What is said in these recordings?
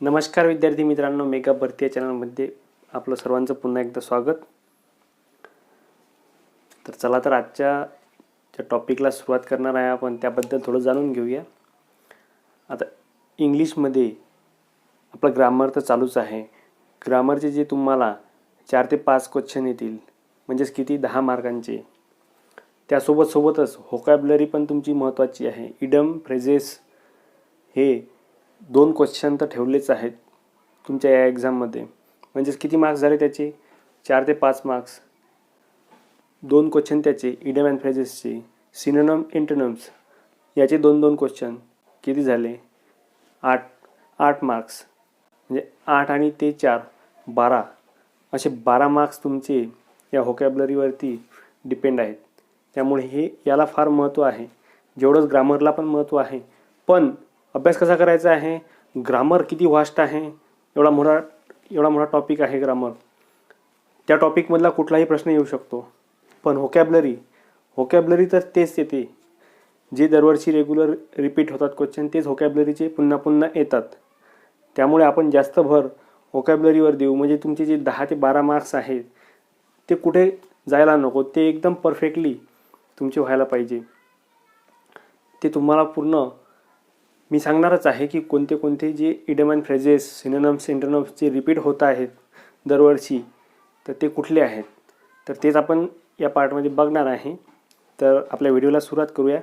नमस्कार विद्यार्थी मित्रांनो मेगा भरती या चॅनलमध्ये आपलं सर्वांचं पुन्हा एकदा स्वागत. तर चला तर आजच्या ज्या टॉपिकला सुरुवात करणार आहे आपण त्याबद्दल थोडं जाणून घेऊया. आता इंग्लिशमध्ये आपलं ग्रामर तर चालूच आहे. ग्रामरचे जे तुम्हाला चार ते पाच क्वेश्चन येतील म्हणजेच किती? दहा मार्कांचे. त्यासोबत सोबतच होकॅबलरी पण तुमची महत्त्वाची आहे. इडम फ्रेजेस हे दोन क्वेश्चन तर ठेवलेच आहेत तुमच्या या एक्झाममध्ये म्हणजेच किती मार्क्स झाले त्याचे? चार ते पाच मार्क्स दोन क्वेश्चन त्याचे इडम अँड फ्रेजेसचे सिनोनम इंटरनम्स याचे दोन दोन क्वेश्चन किती झाले? आठ आठ मार्क्स म्हणजे आठ आणि ते चार बारा. असे बारा मार्क्स तुमचे या होकॅबलरीवरती डिपेंड आहेत. त्यामुळे हे याला फार महत्त्व आहे. जेवढंच ग्रामरला पण महत्त्व आहे. पण अभ्यास कसा करायचा आहे? ग्रामर किती वास्ट आहे? एवढा मोठा एवढा मोठा टॉपिक आहे ग्रामर त्या टॉपिकमधला कुठलाही प्रश्न येऊ शकतो. पण होकॅबलरी होकॅबलरी तर तेच येते. जे दरवर्षी रेग्युलर रिपीट होतात क्वेश्चन तेच होकॅबलरीचे पुन्हा पुन्हा येतात. त्यामुळे आपण जास्त भर होकॅबलरीवर देऊ. म्हणजे तुमचे जे दहा ते बारा मार्क्स आहेत ते कुठे जायला नको? ते एकदम परफेक्टली तुमचे व्हायला पाहिजे. ते तुम्हाला पूर्ण मी सांगणारच आहे की कोणते कोणते जे इडमॅन फ्रेजेस सिनोनम्स इंटरनम्स जे रिपीट होत आहेत दरवर्षी तर ते कुठले आहेत? तर तेच आपण या पार्टमध्ये बघणार आहे. तर आपल्या व्हिडिओला सुरुवात करूया.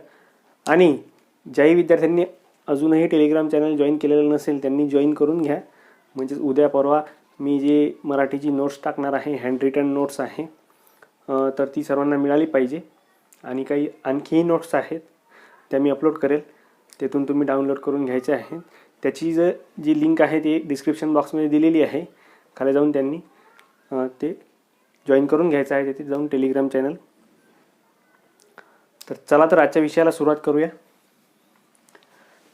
आणि ज्याही विद्यार्थ्यांनी अजूनही टेलिग्राम चॅनल जॉईन केलेलं नसेल त्यांनी जॉईन करून घ्या. म्हणजेच उद्या परवा मी जे मराठीची नोट्स टाकणार आहे हँड रिटन नोट्स आहे तर ती सर्वांना मिळाली पाहिजे. आणि काही आणखीही नोट्स आहेत त्या मी अपलोड करेल. तेथून तुम्ही डाउनलोड करून घ्यायचे आहे. त्याची जर जी लिंक आहे ती डिस्क्रिप्शन बॉक्समध्ये दिलेली आहे. खाली जाऊन त्यांनी ते जॉईन करून घ्यायचं आहे. तिथे जाऊन टेलिग्राम चॅनल तर चला तर आजच्या विषयाला सुरुवात करूया.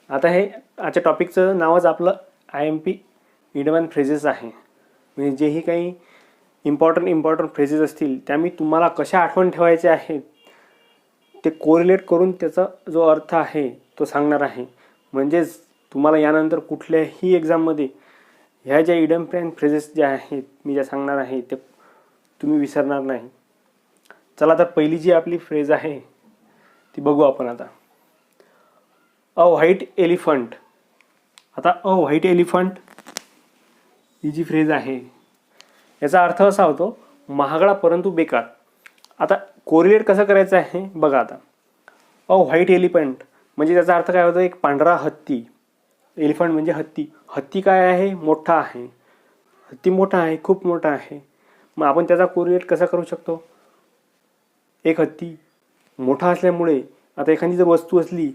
आता हे आजच्या टॉपिकचं नावच आपलं I M P idioms phrases आहे. म्हणजे जेही काही इम्पॉर्टंट इम्पॉर्टंट फ्रेजेस असतील त्या मी तुम्हाला कशा आठवण ठेवायचे आहेत ते कोरिलेट करून त्याचा जो अर्थ आहे तो सांगणार आहे. म्हणजेच तुम्हाला यानंतर कुठल्याही एक्झाममध्ये ह्या ज्या इडम प्लॅन फ्रेजेस ज्या आहेत मी ज्या सांगणार आहे ते तुम्ही विसरणार नाही. चला तर पहिली जी आपली फ्रेज आहे ती बघू आपण आता. अ व्हाईट एलिफंट आता अ व्हाईट एलिफंट ही जी फ्रेज आहे याचा अर्थ असा होतो महागडा परंतु बेकार. आता कोरिलेट कसं करायचं आहे बघा आता. अ व्हाईट एलिफंट म्हणजे त्याचा अर्थ काय होतो? एक पांढरा हत्ती. एलिफंट म्हणजे हत्ती. हत्ती काय आहे? मोठा आहे. हत्ती मोठा आहे खूप मोठा आहे. मग आपण त्याचा कोरिलेट कसा करू शकतो? एक हत्ती मोठा असल्यामुळे आता एखादी जर वस्तू असली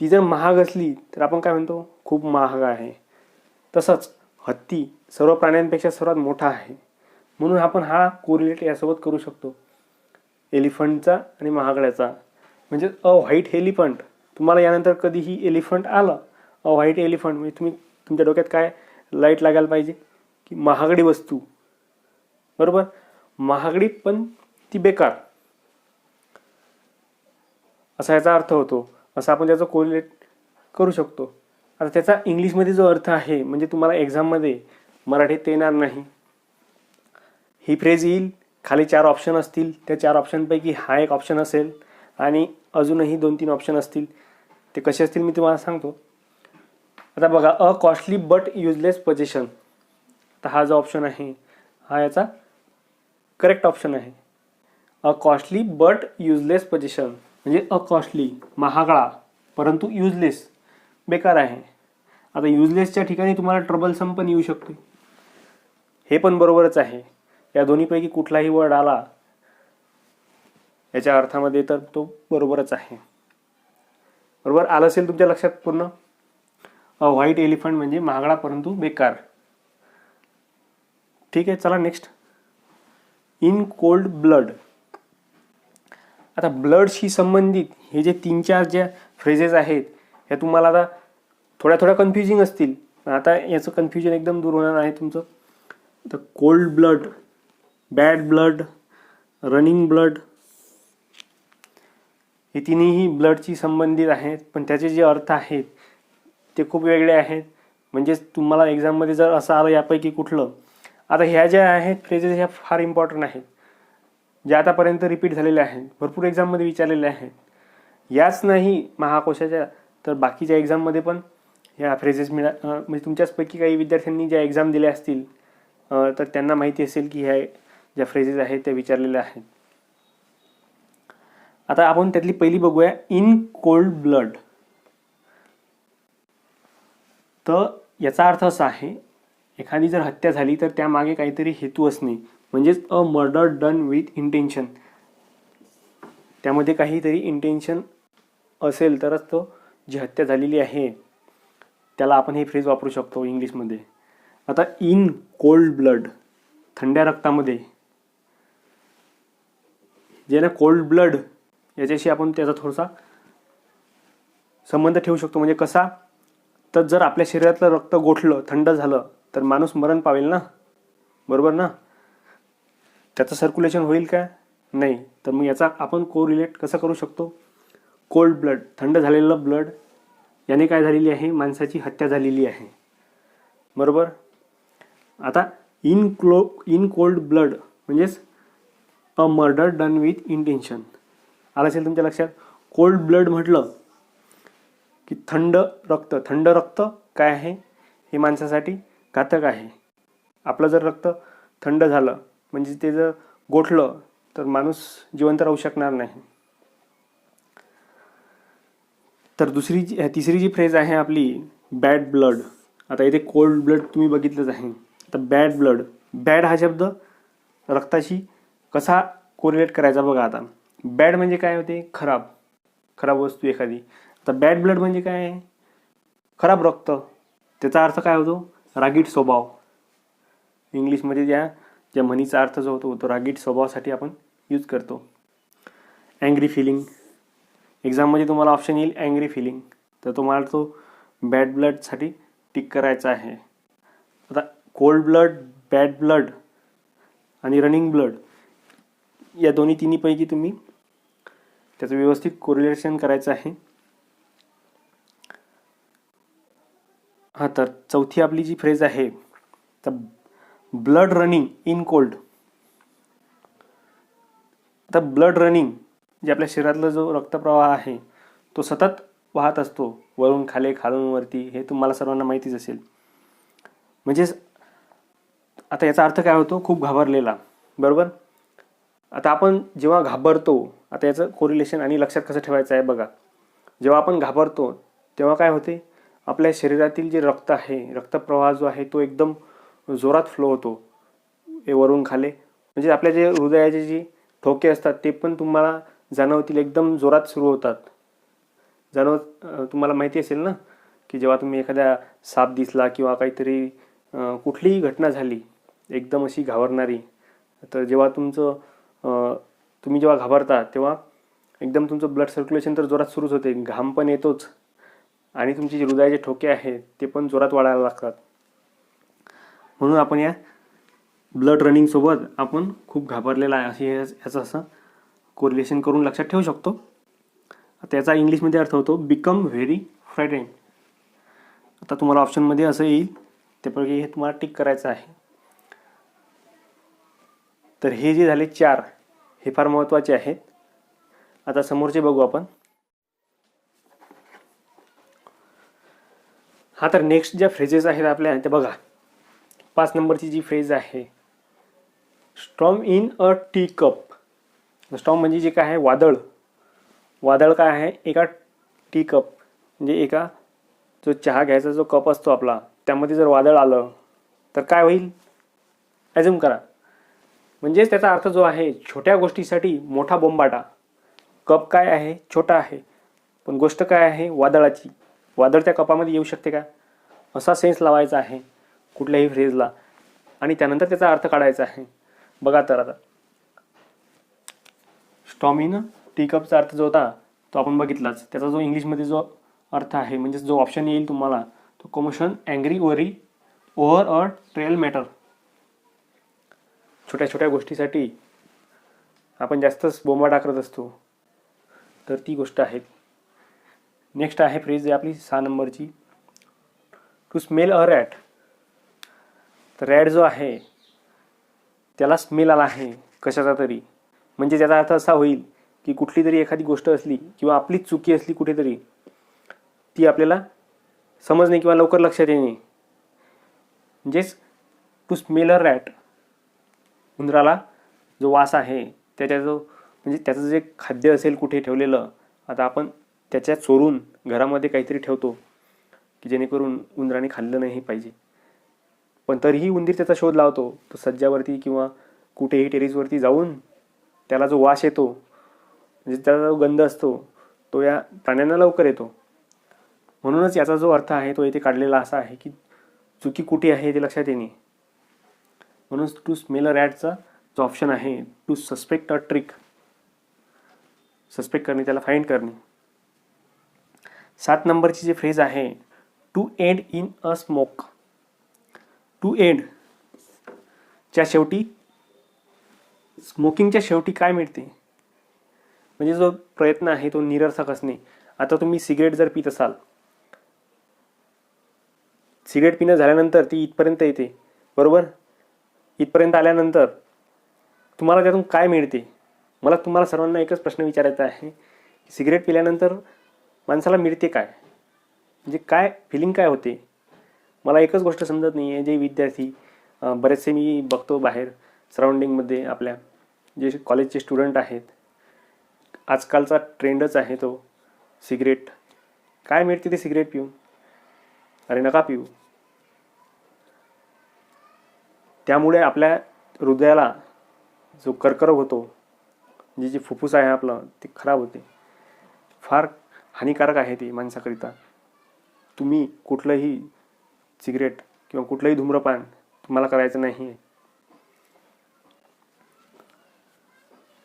ती जर महाग असली तर आपण काय म्हणतो? खूप महाग आहे. तसंच हत्ती सर्व प्राण्यांपेक्षा सर्वात मोठा आहे. म्हणून आपण हा कोरिलेट यासोबत करू शकतो. एलिफंटचा आणि महागड्याचा. म्हणजे अ व्हाईट एलिफंट. तुम्हाला यानंतर कधीही एलिफंट आलं अ व्हाईट एलिफंट म्हणजे तुम्ही तुमच्या डोक्यात काय लाइट लागायला पाहिजे? की महागडी वस्तू. बरोबर? महागडी पण ती बेकार. असा याचा अर्थ होतो. असं आपण त्याचं कोरिलेट करू शकतो. आता त्याचा इंग्लिशमध्ये जो अर्थ आहे म्हणजे तुम्हाला एक्झाममध्ये मराठीत येणार नाही. ही फ्रेज येईल खाली चार ऑप्शन असतील. त्या चार ऑप्शनपैकी हा एक ऑप्शन असेल. आणि अजूनही दोन तीन ऑप्शन असतील. ते कसे असतील मी तुम्हाला सांगतो. आता बघा a costly but useless position तर हा जो ऑप्शन आहे हा याचा करेक्ट ऑप्शन आहे. A costly but useless position म्हणजे अ कॉस्टली महागडा परंतु युजलेस बेकार आहे. आता युजलेसच्या ठिकाणी तुम्हाला ट्रबलसम पण येऊ शकते. हे पण बरोबरच आहे. या दोन्हीपैकी कुठलाही वर्ड आला याच्या अर्थामध्ये तर तो बरोबरच आहे. बरोबर? आलं असेल तुमच्या लक्षात पूर्ण? अ व्हाईट एलिफंट म्हणजे महागडा परंतु बेकार. ठीक आहे चला नेक्स्ट इन कोल्ड ब्लड आता ब्लडशी संबंधित हे जे तीन चार ज्या फ्रेजेस आहेत ह्या तुम्हाला आता थोड्या थोड्या कन्फ्युजिंग असतील. आता याचं कन्फ्युजन एकदम दूर होणार आहे तुमचं. तर cold blood bad blood running blood हे तिन्हीही ब्लडशी संबंधित आहेत पण त्याचे जे अर्थ आहेत ते खूप वेगळे आहेत. म्हणजेच तुम्हाला एक्झाममध्ये जर असं आलं यापैकी कुठलं आता ह्या ज्या आहेत फ्रेजेस ह्या फार इम्पॉर्टंट आहेत. ज्या आतापर्यंत रिपीट झालेल्या आहेत भरपूर एक्झाममध्ये विचारलेल्या आहेत. याच नाही महाकोशाच्या तर बाकीच्या एक्झाममध्ये पण ह्या फ्रेजेस मिळा म्हणजे तुमच्याचपैकी काही विद्यार्थ्यांनी ज्या एक्झाम दिल्या असतील तर त्यांना माहिती असेल की ह्या ज्या फ्रेजेस आहेत त्या विचारलेल्या आहेत. आता आपण त्यातली पहिली बघूया. इन कोल्ड ब्लड तर याचा अर्थ असा आहे एखादी जर हत्या झाली तर त्यामागे काहीतरी हेतू असणे म्हणजेच a murder done with intention त्यामध्ये काहीतरी इंटेन्शन असेल तरच तो जी हत्या झालेली आहे त्याला आपण हे फ्रेज वापरू शकतो इंग्लिशमध्ये. आता इन कोल्ड ब्लड थंड्या रक्तामध्ये ज्याला कोल्ड ब्लड याच्याशी आपण त्याचा थोडासा संबंध ठेवू शकतो. म्हणजे कसा? तर जर आपल्या शरीरातलं रक्त गोठलं थंड झालं तर माणूस मरण पावेल ना? बरोबर ना? त्याचं सर्क्युलेशन होईल का नाही. तर मग याचा आपण को रिलेट कसं करू शकतो? कोल्ड ब्लड थंड झालेलं ब्लड याने काय झालेली आहे? माणसाची हत्या झालेली आहे. बरोबर? आता इन क्लो इन कोल्ड ब्लड म्हणजेच a murder done with intention आलं असेल तुमच्या लक्षात? कोल्ड ब्लड म्हटलं की थंड रक्त. थंड रक्त काय आहे? हे माणसासाठी घातक आहे. आपलं जर रक्त थंड झालं म्हणजे ते जर गोठलं तर माणूस जिवंत राहू शकणार नाही. तर दुसरी जी तिसरी जी फ्रेज आहे आपली बॅड ब्लड आता इथे कोल्ड ब्लड तुम्ही बघितलंच आहे. आता बॅड ब्लड बॅड हा शब्द रक्ताशी कसा कोरिलेट करायचा बघा आता. बॅड म्हणजे काय होते? खराब. खराब वस्तू एखादी. आता बॅड ब्लड म्हणजे काय? आहे खराब रक्त. त्याचा अर्थ काय होतो? रागीट स्वभाव. इंग्लिशमध्ये ज्या ज्या म्हणीचा अर्थ जो होतो तो रागीट स्वभावासाठी आपण यूज करतो. अँग्री फिलिंग एक्झाममध्ये तुम्हाला ऑप्शन येईल अँग्री फिलिंग तर तुम्हाला तो बॅड ब्लडसाठी टिक करायचा आहे. आता कोल्ड ब्लड बॅड ब्लड आणि रनिंग ब्लड या दोन्ही तिन्हीपैकी तुम्ही त्याचं व्यवस्थित कोरिलेशन करायचं आहे. हां तर चौथी आपली जी फ्रेज आहे तर ब्लड रनिंग इन कोल्ड आता ब्लड रनिंग जे आपल्या शरीरातला जो रक्तप्रवाह आहे तो सतत वाहत असतो वरून खाले खालून वरती हे तुम्हाला सर्वांना माहितीच असेल. म्हणजेच आता याचा अर्थ काय होतो? खूप घाबरलेला. बरोबर? आता आपण जेव्हा घाबरतो आता याचं कोरिलेशन आणि लक्षात कसं ठेवायचं आहे बघा. जेव्हा आपण घाबरतो तेव्हा काय होते? आपल्या शरीरातील जे रक्त आहे रक्तप्रवाह जो आहे तो एकदम जोरात फ्लो होतो. हे वरून खाले. म्हणजे आपल्या जे हृदयाचे जे ठोके असतात ते पण तुम्हाला जाणवतील एकदम जोरात सुरू होतात. जाणव तुम्हाला माहिती असेल ना की जेव्हा तुम्ही एखाद्या साप दिसला किंवा काहीतरी कुठलीही घटना झाली एकदम अशी घाबरणारी तर जेव्हा तुमचं तुम्ही जेव्हा घाबरता तेव्हा एकदम तुमचं ब्लड सर्क्युलेशन तर जोरात सुरूच होते. घाम पण येतोच. आणि तुमचे जे हृदयाचे ठोके आहेत ते पण जोरात वाढायला लागतात. म्हणून आपण या ब्लड रनिंगसोबत आपण खूप घाबरलेला आहे. असे याचं असं कोरिलेशन करून लक्षात ठेवू शकतो. त्याचा इंग्लिशमध्ये अर्थ होतो बिकम व्हेरी फ्रायटेंड आता तुम्हाला ऑप्शनमध्ये असं येईल. त्यापैकी हे तुम्हाला टिक करायचं आहे. तर हे जे झाले चार हे फार महत्त्वाचे आहेत. आता समोरचे बघू आपण. हा तर नेक्स्ट ज्या फ्रेजेस आहेत आपल्या ते बघा. पाच नंबरची जी फ्रेज आहे storm in a teacup storm म्हणजे जे काय आहे? वादळ. वादळ काय आहे? एका टी कप म्हणजे एका जो चहा घ्यायचा जो कप असतो आपला त्यामध्ये जर वादळ आलं तर काय होईल? ॲझ्युम करा. म्हणजेच त्याचा अर्थ जो आहे छोट्या गोष्टीसाठी मोठा बोंबाटा. कप काय आहे? छोटा आहे. पण गोष्ट काय आहे? वादळाची. वादळ त्या कपामध्ये येऊ शकते का? असा सेन्स लावायचा आहे कुठल्याही फ्रेजला आणि त्यानंतर त्याचा अर्थ काढायचा आहे. बघा तर आता. स्टॉमिन टी कपचा अर्थ जो होता तो आपण बघितलाच. त्याचा जो इंग्लिशमध्ये जो अर्थ आहे म्हणजेच जो ऑप्शन येईल तुम्हाला तो commotion angry worry over a trivial matter छोट्या छोट्या गोष्टीसाठी आपण जास्तच बोंबाटा करत असतो. तर ती गोष्ट आहे. नेक्स्ट आहे फ्रेज आपली सहा नंबरची. टू स्मेल अ रॅट तर रॅट जो आहे त्याला स्मेल आला आहे कशाचा तरी. म्हणजे त्याचा अर्थ असा होईल की कुठली तरी एखादी गोष्ट असली किंवा आपलीच चुकी असली कुठेतरी ती आपल्याला समजणे किंवा लवकर लक्षात येणे. म्हणजेच टू स्मेल अ रॅट उंदराला जो वास आहे त्याच्या जो म्हणजे त्याचं जे खाद्य असेल कुठे ठेवलेलं आता आपण त्याच्या चोरून घरामध्ये काहीतरी ठेवतो की जेणेकरून उंदराने खाल्लं नाही पाहिजे. पण तरीही उंदीर त्याचा शोध लावतो तो सज्जावरती किंवा कुठेही टेरेसवरती जाऊन त्याला जो वास येतो म्हणजे त्याचा जो गंध असतो तो या प्राण्यांना लवकर येतो. म्हणूनच याचा जो अर्थ आहे तो इथे काढलेला असा आहे की चुकी कुठे आहे ते लक्षात येणे. म्हणून टू स्मेल अ रॅटचा जो ऑप्शन आहे to suspect a trick suspect करणे त्याला फाईंड करणे. सात नंबरची जी फ्रेज आहे to end in a smoke to end च्या शेवटी स्मोकिंगच्या शेवटी काय मिळते? म्हणजे जो प्रयत्न आहे तो निरर्थक असणे. आता तुम्ही सिगरेट जर पित असाल सिगरेट पिणं झाल्यानंतर ती इथपर्यंत येते. बरोबर? इथपर्यंत आल्यानंतर तुम्हाला त्यातून काय मिळते? मला तुम्हाला सर्वांना एकच प्रश्न विचारायचा आहे. की सिगरेट पिल्यानंतर माणसाला मिळते काय? म्हणजे काय फिलिंग काय होते? मला एकच गोष्ट समजत नाही आहे जे विद्यार्थी बरेचसे मी बघतो बाहेर सराउंडिंगमध्ये आपल्या. जे कॉलेजचे स्टुडंट आहेत. आजकालचा ट्रेंडच आहे तो. सिगरेट. काय मिळते ते सिगरेट पिऊन? अरे नका पिऊ. त्यामुळे आपल्या हृदयाला जो कर्करोग होतो जे जे फुफ्फुस आहे आपलं ते खराब होते. फार हानिकारक आहे ते माणसाकरिता. तुम्ही कुठलंही सिगरेट किंवा कुठलंही धूम्रपान तुम्हाला करायचं नाही आहे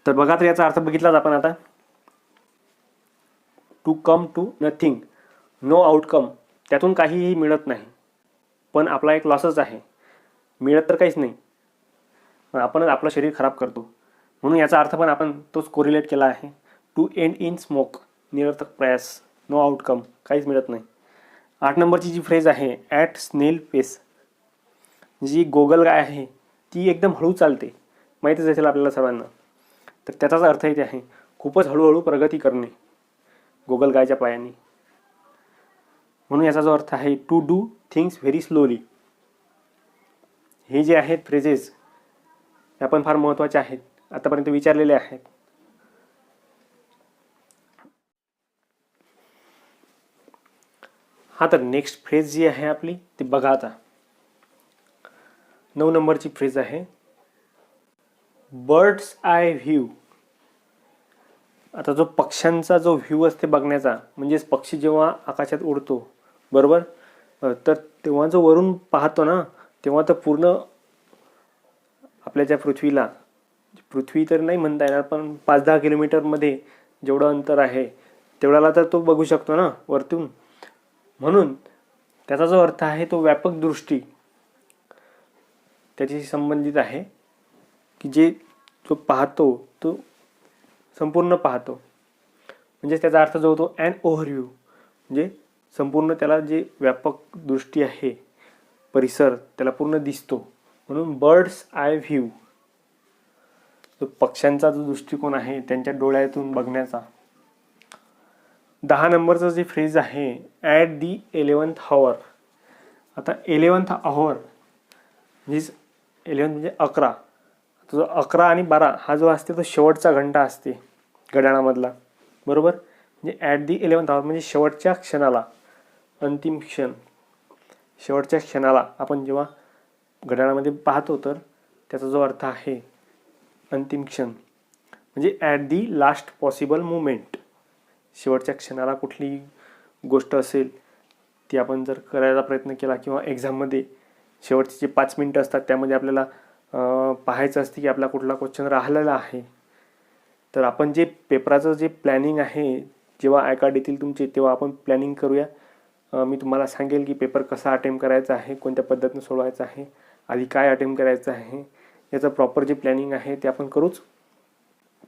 तर बघा तर याचा अर्थ बघितलाच आपण आता. To come to nothing no outcome त्यातून काहीही मिळत नाही. पण आपला एक लॉसच आहे. मिळत तर काहीच नाही. पण आपणच आपलं शरीर खराब करतो. म्हणून याचा अर्थ पण आपण तोच कोरिलेट केला आहे. टू एंड इन स्मोक निरर्थक प्रयास नो आउटकम काहीच मिळत नाही. आठ नंबरची जी फ्रेज आहे ॲट स्नेल पेस जी गोगल गाय आहे ती एकदम हळू चालते. माहितीच असेल आपल्याला सर्वांना. तर त्याचाच अर्थ इथे आहे खूपच हळूहळू प्रगती करणे गोगल गायच्या पायाने. म्हणून याचा जो अर्थ आहे to do things very slowly हे जे आहेत फ्रेजेस ह्या पण फार महत्त्वाचे आहेत. आतापर्यंत विचारलेले आहेत. हा तर नेक्स्ट फ्रेज जी आहे आपली ती बघा आता. नऊ नंबरची फ्रेज आहे. बर्ड्स आय व्ह्यू आता जो पक्ष्यांचा जो व्ह्यू असते बघण्याचा म्हणजेच पक्षी जेव्हा आकाशात उडतो बरोबर? तर तेव्हा जो वरून पाहतो ना तेव्हा तर पूर्ण आपल्या ज्या पृथ्वीला पृथ्वी तर नाही म्हणता येणार पण पाच दहा किलोमीटरमध्ये जेवढं अंतर आहे तेवढ्याला तर तो बघू शकतो ना वरतून. म्हणून त्याचा जो अर्थ आहे तो व्यापक दृष्टी त्याच्याशी संबंधित आहे की जे जो पाहतो तो संपूर्ण पाहतो. म्हणजे त्याचा अर्थ जो होतो अँड ओव्हरव्ह्यू म्हणजे संपूर्ण त्याला जे व्यापक दृष्टी आहे परिसर त्याला पूर्ण दिसतो. म्हणून बर्ड्स आय व्ह्यू जो पक्ष्यांचा जो दृष्टिकोन आहे त्यांच्या डोळ्यातून बघण्याचा. दहा नंबरचं जे फ्रेज आहे ॲट दी एलेवन्थ हॉवर आता एलेवन्थ हॉवर म्हणजेच एलेवन्थ म्हणजे अकरा. तो जो अकरा आणि बारा हा जो असते तो शेवटचा घंटा असते घड्याळामधला. बरोबर? म्हणजे ॲट दी इलेवन्थ आवर म्हणजे शेवटच्या क्षणाला अंतिम क्षण. शेवटच्या क्षणाला आपण जेव्हा घड्याळामध्ये पाहतो तर त्याचा जो अर्थ आहे अंतिम क्षण. म्हणजे at the last possible moment शेवटच्या क्षणाला कुठली गोष्ट असेल ती आपण जर करायचा प्रयत्न केला किंवा एक्झाममध्ये शेवटचे जे पाच मिनटं असतात त्यामध्ये आपल्याला पाहायचं असते की आपला कुठला क्वेश्चन राहिलेला आहे. तर आपण जे पेपराचं जे प्लॅनिंग आहे जेव्हा आयकार्ड येतील तुमचे तेव्हा आपण प्लॅनिंग करूया. मी तुम्हाला सांगेल की पेपर कसा अटेम्प्ट करायचा आहे कोणत्या पद्धतीनं सोडवायचा आहे आधी काय अटेम्प्ट करायचं आहे याचं प्रॉपर जे प्लॅनिंग आहे ते आपण करूच.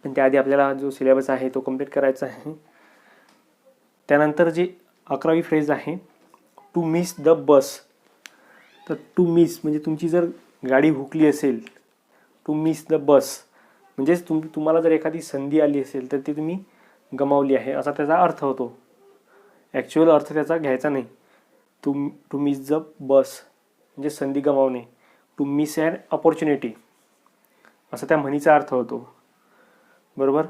पण त्याआधी आपल्याला जो सिलेबस आहे तो कंप्लीट करायचा आहे. त्यानंतर जी अकरावी फ्रेज आहे टू मिस द बस तर टू मिस म्हणजे तुमची जर गाडी हुकली असेल टू मिस द बस म्हणजेच तुम तुम्हाला जर एखादी संधी आली असेल तर ती तुम्ही गमावली आहे. असा त्याचा अर्थ होतो. ॲक्च्युअल अर्थ त्याचा घ्यायचा नाही. To to miss the bus म्हणजे संधी गमावणे. टू मिस ॲन अपॉर्च्युनिटी असा त्या म्हणीचा अर्थ होतो. बरोबर?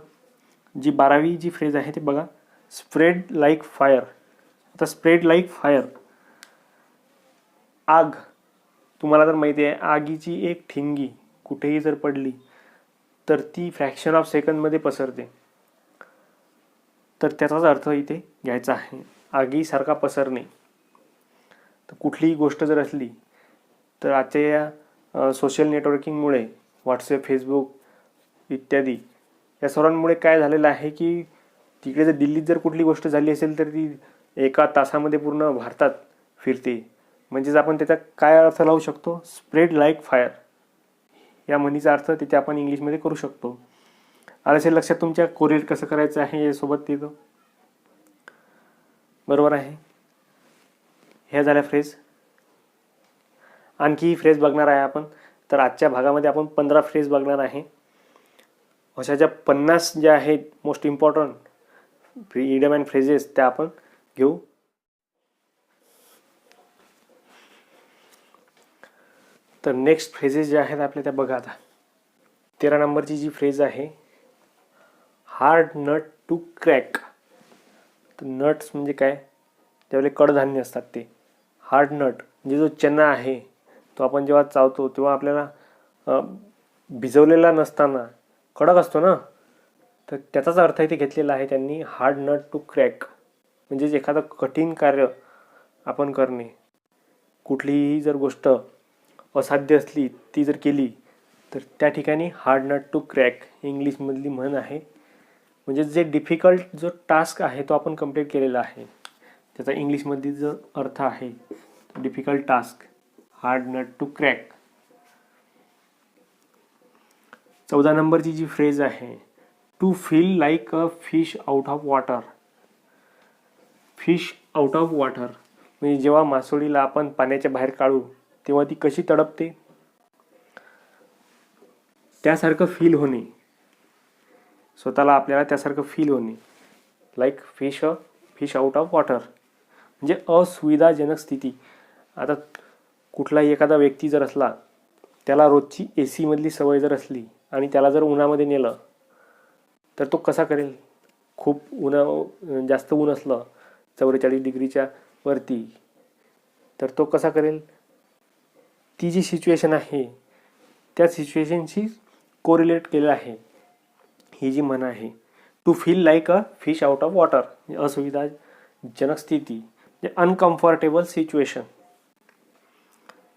जी बारावी जी फ्रेज आहे ते बघा. स्प्रेड लाईक फायर आता स्प्रेड लाईक फायर आग. तुम्हाला तर माहिती आहे आगीची एक ठिंगी कुठेही जर पडली तर ती फ्रॅक्शन ऑफ सेकंदमध्ये पसरते. तर त्याचाच अर्थ इथे घ्यायचा आहे. आगीसारखा पसरणे. तर कुठलीही गोष्ट जर असली तर आजच्या या सोशल नेटवर्किंगमुळे व्हॉट्सअप फेसबुक इत्यादी या सर्वांमुळे काय झालेलं आहे की तिकडे जर दिल्लीत जर कुठली गोष्ट झाली असेल तर ती एका तासामध्ये पूर्ण भारतात फिरते. म्हणजेच आपण त्याचा काय अर्थ लावू शकतो? स्प्रेड लाईक फायर या म्हणीचा अर्थ तिथे आपण इंग्लिशमध्ये करू शकतो. आळशी लक्षात तुमच्या कोरिअर कसं करायचं आहे यासोबत तिथं बरोबर आहे. ह्या झाल्या फ्रेज आणखी फ्रेज बघणार आहे आपण. तर आजच्या भागामध्ये आपण पंधरा फ्रेज बघणार आहे. अशा ज्या पन्नास ज्या आहेत most important idiom and phrases त्या आपण घेऊ. तर नेक्स्ट फ्रेजेस ज्या आहेत आपल्या त्या बघा आता. तेरा नंबरची जी फ्रेज आहे हार्ड नट टू क्रॅक. तर नट्स म्हणजे काय? त्यावेळेला कडधान्य असतात ते. हार्ड नट म्हणजे जो चना आहे तो आपण जेव्हा चावतो तेव्हा आपल्याला भिजवलेला नसताना कडक असतो ना? तर त्याचाच अर्थ इथे घेतलेला आहे त्यांनी हार्ड नट टू क्रॅक. म्हणजेच एखादं कठीण कार्य आपण करणे. कुठलीही जर गोष्ट असाध्य असली ती जर केली तर त्या ठिकाणी हार्ड नट टू क्रॅक इंग्लिशमधली म्हण आहे. म्हणजे जे डिफिकल्ट जो टास्क आहे तो आपण कंप्लीट केलेला आहे. त्याचा इंग्लिशमध्ये जो अर्थ आहे difficult task hard nut to crack चौदा नंबरची जी फ्रेज आहे to feel like a fish out of water fish out of water म्हणजे जेव्हा मासोळीला आपण पाण्याच्या बाहेर काढू तेव्हा ती कशी तडपते? त्यासारखं फील होणे. स्वतःला आपल्याला त्यासारखं फील होणे like fish a fish out of water म्हणजे असुविधाजनक स्थिती. आता कुठलाही एखादा व्यक्ती जर असला त्याला रोजची ए सीमधली सवय जर असली आणि त्याला जर उन्हामध्ये नेलं तर तो कसा करेल? खूप उन्हा जास्त ऊन असलं चौवेचाळीस डिग्रीच्या वरती तर तो कसा करेल? ती जी सिच्युएशन आहे त्या सिच्युएशनशी कोरिलेट केलेलं आहे. ही जी म्हण आहे to feel like a fish out of water असुविधाजनक स्थिती म्हणजे अनकम्फर्टेबल सिच्युएशन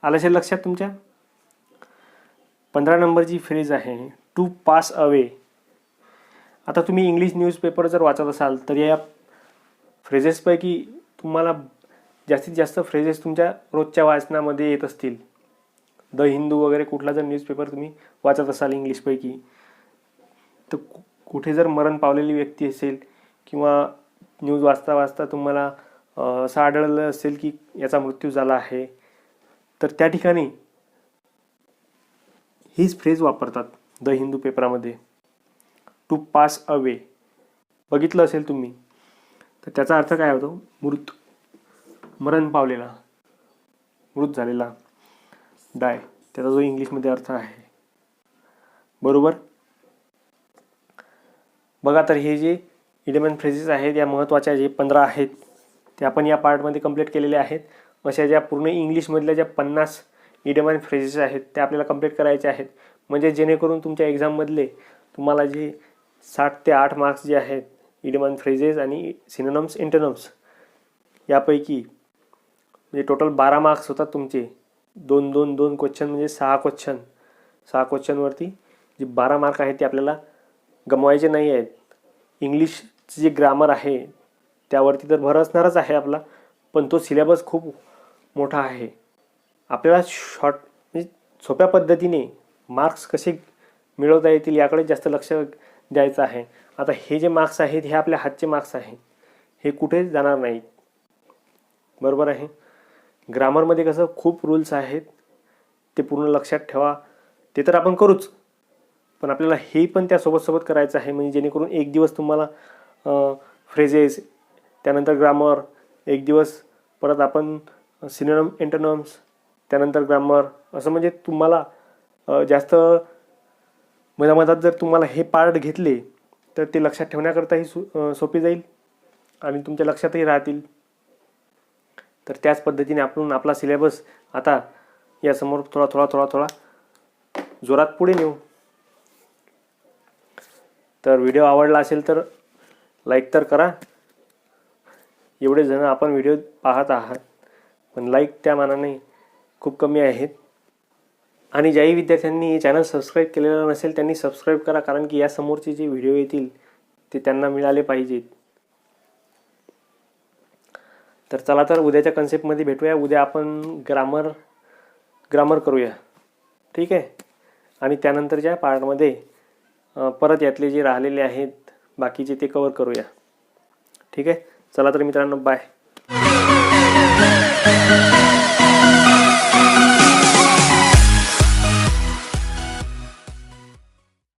आलं असेल लक्षात तुमच्या? पंधरा नंबरची फ्रेज आहे टू पास अवे आता तुम्ही इंग्लिश न्यूजपेपर जर वाचत असाल तर या फ्रेजेसपैकी तुम्हाला जास्तीत जास्त फ्रेजेस तुमच्या रोजच्या वाचनामध्ये येत असतील. द हिंदू वगैरे कुठला जर न्यूजपेपर तुम्ही वाचत असाल इंग्लिशपैकी तर कुठे जर मरण पावलेली व्यक्ती असेल किंवा न्यूज वाचता वाचता तुम्हाला असं आढळलं असेल की याचा मृत्यू झाला आहे तर त्या ठिकाणी हीच फ्रेज वापरतात द हिंदू पेपरामध्ये. टू पास अवे बघितलं असेल तुम्ही तर त्याचा अर्थ काय होतो? मृत मरण पावलेला मृत झालेला डाय त्याचा जो इंग्लिशमध्ये अर्थ आहे. बरोबर? बघा तर हे जे इलेवन फ्रेजेस आहेत या महत्त्वाच्या जे पंधरा आहेत ते आपण या पार्टमध्ये कंप्लीट केलेले आहेत. अशा ज्या पूर्ण इंग्लिशमधल्या ज्या पन्नास इडेमन फ्रेजेस आहेत त्या आपल्याला कंप्लीट करायचे आहेत. म्हणजे जेणेकरून तुमच्या एक्झाममधले तुम्हाला जे साठ ते आठ मार्क्स जे आहेत इडेमन फ्रेजेस आणि सिनोनम्स इंटरनम्स यापैकी म्हणजे टोटल बारा मार्क्स होतात तुमचे. दोन दोन दोन क्वेश्चन म्हणजे सहा क्वेश्चन सहा क्वेश्चनवरती जे बारा मार्क आहेत ते आपल्याला गमवायचे नाही आहेत. इंग्लिशचं जे ग्रामर आहे त्यावरती तर भर असणारच आहे आपला पण तो सिलेबस खूप मोठा आहे. आपल्याला शॉर्ट म्हणजे सोप्या पद्धतीने मार्क्स कसे मिळवता येतील याकडे जास्त लक्ष द्यायचं आहे. आता हे जे मार्क्स आहेत हे आपल्या हातचे मार्क्स आहे. हे कुठे जाणार नाहीत. बरोबर आहे? ग्रामरमध्ये कसं खूप रूल्स आहेत ते पूर्ण लक्षात ठेवा. ते तर आपण करूच. पण आपल्याला हे पण त्यासोबत सोबत करायचं आहे. म्हणजे जेणेकरून एक दिवस तुम्हाला फ्रेजेस त्यानंतर ग्रामर एक दिवस परत आपण सिनोनम इंटरनम्स त्यानंतर ग्रामर असं म्हणजे तुम्हाला जास्त मधामधात जर तुम्हाला हे पार्ट घेतले तर ते लक्षात ठेवण्याकरताही सो सोपी जाईल आणि तुमच्या लक्षातही राहतील. तर त्याच पद्धतीने आपण आपला सिलेबस आता यासमोर थोडा थोडा थोडा थोडा जोरात पुढे नेऊ. तर व्हिडिओ आवडला असेल तर लाईक तर करा. एवढे जण आपण व्हिडिओ पाहत आहात पण लाईक त्या मानाने खूप कमी आहेत. आणि ज्याही विद्यार्थ्यांनी हे चॅनल सबस्क्राईब केलेलं नसेल त्यांनी सबस्क्राईब करा कारण की यासमोरचे जे व्हिडिओ येतील ते त्यांना मिळाले पाहिजेत. तर चला तर उद्याच्या कन्सेप्टमध्ये भेटूया. उद्या आपण ग्रामर ग्रामर करूया. ठीक आहे? आणि त्यानंतरच्या पार्टमध्ये परत यातले जे राहिलेले आहेत बाकीचे ते कवर करूया. ठीक आहे? चला तर मित्रांनो बाय